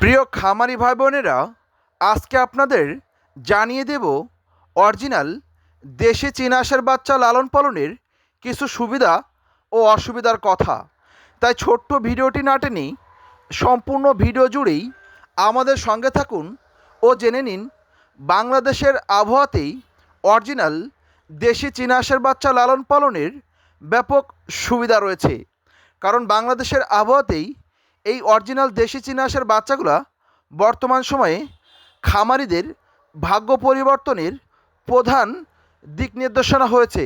প্রিয় খামারি ভাই বোনেরা আজকে আপনাদের জানিয়ে দেব অরিজিনাল দেশি চীনাশের বাচ্চা লালন পালনের কিছু সুবিধা ও অসুবিধার কথা। তাই ছোট্ট ভিডিওটি না টেনে সম্পূর্ণ ভিডিও জুড়েই আমাদের সঙ্গে থাকুন ও জেনে নিন বাংলাদেশের আবহাওয়াতেই অরিজিনাল দেশি চীনাশের বাচ্চা লালন পালনের ব্যাপক সুবিধা রয়েছে। কারণ বাংলাদেশের আবহাওয়াতেই এই অরিজিনাল দেশি চীনাশের বাচ্চাগুলা বর্তমান সময়ে খামারিদের ভাগ্য পরিবর্তনের প্রধান দিক নির্দেশনা হয়েছে।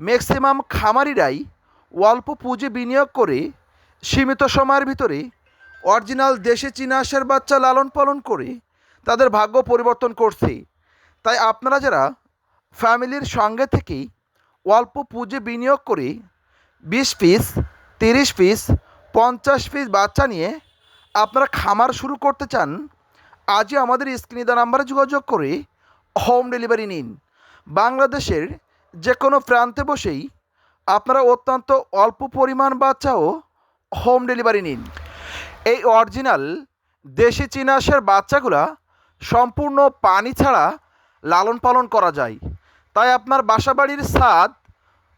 ম্যাক্সিমাম খামারিরাই অল্প পুঁজি বিনিয়োগ করে সীমিত সময়ের ভিতরে অরিজিনাল দেশি চীনাশের বাচ্চা লালন পালন করে তাদের ভাগ্য পরিবর্তন করছে। তাই আপনারা যারা ফ্যামিলির সঙ্গে থেকেই অল্প পুঁজি বিনিয়োগ করে বিশ পিস, তিরিশ পিস পঞ্চাশ পিস বাচ্চা নিয়ে আপনারা খামার শুরু করতে চান, আজই আমাদের স্ক্রিনে দেওয়া নাম্বারে যোগাযোগ করে হোম ডেলিভারি নিন। বাংলাদেশের যে কোনো প্রান্তে বসেই আপনারা অত্যন্ত অল্প পরিমাণ বাচ্চাও হোম ডেলিভারি নিন। এই অরিজিনাল দেশি চীনাশের বাচ্চাগুলা সম্পূর্ণ পানি ছাড়া লালন পালন করা যায়। তাই আপনার বাসাবাড়ির স্বাদ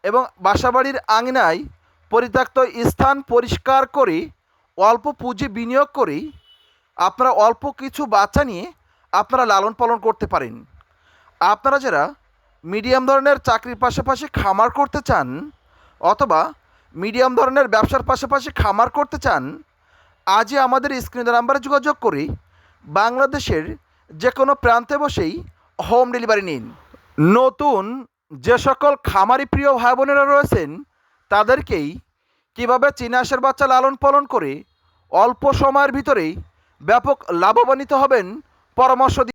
এবং বাসাবাড়ির আঙিনায় পরিত্যক্ত স্থান পরিষ্কার করে, অল্প পুঁজি বিনিয়োগ করেই আপনারা অল্প কিছু বাচ্চা নিয়ে আপনারা লালন পালন করতে পারেন। আপনারা যারা মিডিয়াম ধরনের চাকরির পাশাপাশি খামার করতে চান অথবা মিডিয়াম ধরনের ব্যবসার পাশাপাশি খামার করতে চান, আজই আমাদের স্ক্রিনের নাম্বারে যোগাযোগ করে বাংলাদেশের যে কোনো প্রান্তে বসেই হোম ডেলিভারি নিন। নতুন যে সকল খামারি প্রিয় ভাই বোনেরা রয়েছেন তাদেরকেই কীভাবে চীনা চীনাশের বাচ্চা লালন পালন করে অল্প সময়ের ভিতরেই ব্যাপক লাভবানিত হবেন পরামর্শ